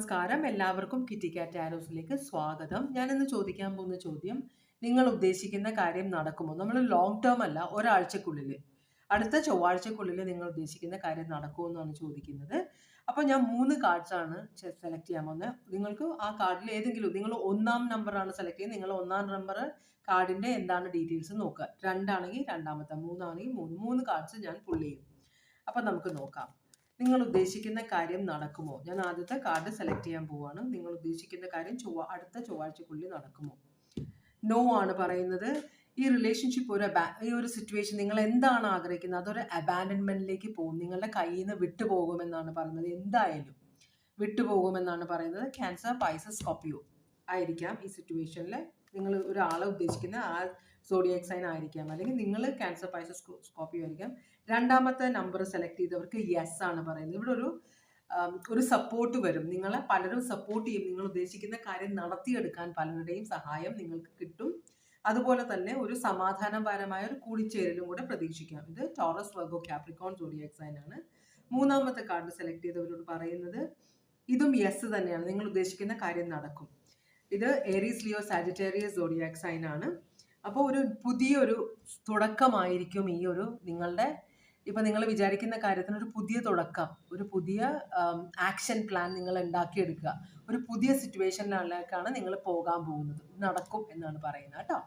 നമസ്കാരം. എല്ലാവർക്കും കിറ്റി കാറ്റ് ആരോസിലേക്ക് സ്വാഗതം. ഞാനിന്ന് ചോദിക്കാൻ പോകുന്ന ചോദ്യം നിങ്ങൾ ഉദ്ദേശിക്കുന്ന കാര്യം നടക്കുമോ? നമ്മൾ ലോങ് ടേം അല്ല ഒരാഴ്ചക്കുള്ളിൽ അടുത്ത ചൊവ്വാഴ്ചക്കുള്ളിൽ നിങ്ങൾ ഉദ്ദേശിക്കുന്ന കാര്യം നടക്കുമോ എന്നാണ് ചോദിക്കുന്നത്. അപ്പോൾ ഞാൻ മൂന്ന് കാർഡ്സ് ആണ് സെലക്ട് ചെയ്യാൻ പോകുന്നത്. നിങ്ങൾക്ക് ആ കാർഡിൽ ഏതെങ്കിലും നിങ്ങൾ ഒന്നാം നമ്പറാണ് സെലക്ട് ചെയ്യുന്നത്. നിങ്ങൾ ഒന്നാം നമ്പർ കാർഡിന്റെ എന്താണ് ഡീറ്റെയിൽസ് നോക്കുക. രണ്ടാണെങ്കിൽ രണ്ടാമത്തെ മൂന്നാണെങ്കിൽ മൂന്ന്. മൂന്ന് കാർഡ്സ് ഞാൻ പുള്ളി ചെയ്യും. അപ്പോൾ നമുക്ക് നോക്കാം. നിങ്ങൾ ഉദ്ദേശിക്കുന്ന കാര്യം നടക്കുമോ? ഞാൻ ആദ്യത്തെ കാർഡ് സെലക്ട് ചെയ്യാൻ പോവാണ്. നിങ്ങൾ ഉദ്ദേശിക്കുന്ന കാര്യം ചൊവ്വ അടുത്ത ചൊവ്വാഴ്ചക്കുള്ളിൽ നടക്കുമോ? നോ ആണ് പറയുന്നത്. ഈ റിലേഷൻഷിപ്പ് ഒരു ഈ ഒരു സിറ്റുവേഷൻ നിങ്ങൾ എന്താണ് ആഗ്രഹിക്കുന്നത്? അതൊരു അബാൻഡൻമെന്റിലേക്ക് പോകും. നിങ്ങളുടെ കയ്യിൽ നിന്ന് വിട്ടുപോകുമെന്നാണ് പറയുന്നത്. എന്തായാലും വിട്ടുപോകുമെന്നാണ് പറയുന്നത്. ക്യാൻസർ പൈസ സ്കോപ്പിയോ ആയിരിക്കാം ഈ സിറ്റുവേഷനിൽ നിങ്ങൾ ഒരാളെ ഉദ്ദേശിക്കുന്ന ആ സോഡിയക് സൈൻ ആയിരിക്കാം. അല്ലെങ്കിൽ നിങ്ങൾ ക്യാൻസർ പൈസ സ്കോപ്പിയോ ആയിരിക്കാം. രണ്ടാമത്തെ നമ്പർ സെലക്ട് ചെയ്തവർക്ക് യെസ് ആണ് പറയുന്നത്. ഇവിടെ ഒരു ഒരു സപ്പോർട്ട് വരും. നിങ്ങളെ പലരും സപ്പോർട്ട് ചെയ്യും. നിങ്ങൾ ഉദ്ദേശിക്കുന്ന കാര്യം നടത്തിയെടുക്കാൻ പലരുടെയും സഹായം നിങ്ങൾക്ക് കിട്ടും. അതുപോലെ തന്നെ ഒരു സമാധാനപരമായ ഒരു കൂടിച്ചേരലും കൂടെ പ്രതീക്ഷിക്കാം. ഇത് Taurus Virgo Capricorn zodiac sign ആണ്. മൂന്നാമത്തെ കാർഡ് സെലക്ട് ചെയ്തവരോട് പറയുന്നത് ഇതും യെസ് തന്നെയാണ്. നിങ്ങൾ ഉദ്ദേശിക്കുന്ന കാര്യം നടക്കും. ഇത് Aries Leo Sagittarius zodiac sign ആണ്. അപ്പോൾ ഒരു പുതിയൊരു തുടക്കമായിരിക്കും ഈ ഒരു നിങ്ങളുടെ ഇപ്പം നിങ്ങൾ വിചാരിക്കുന്ന കാര്യത്തിന് ഒരു പുതിയ തുടക്കം ഒരു പുതിയ ആക്ഷൻ പ്ലാൻ നിങ്ങൾ ഉണ്ടാക്കിയെടുക്കുക. ഒരു പുതിയ സിറ്റുവേഷനിലേക്കാണ് നിങ്ങൾ പോകാൻ പോകുന്നത്. നടക്കും എന്നാണ് പറയുന്നത് കേട്ടോ.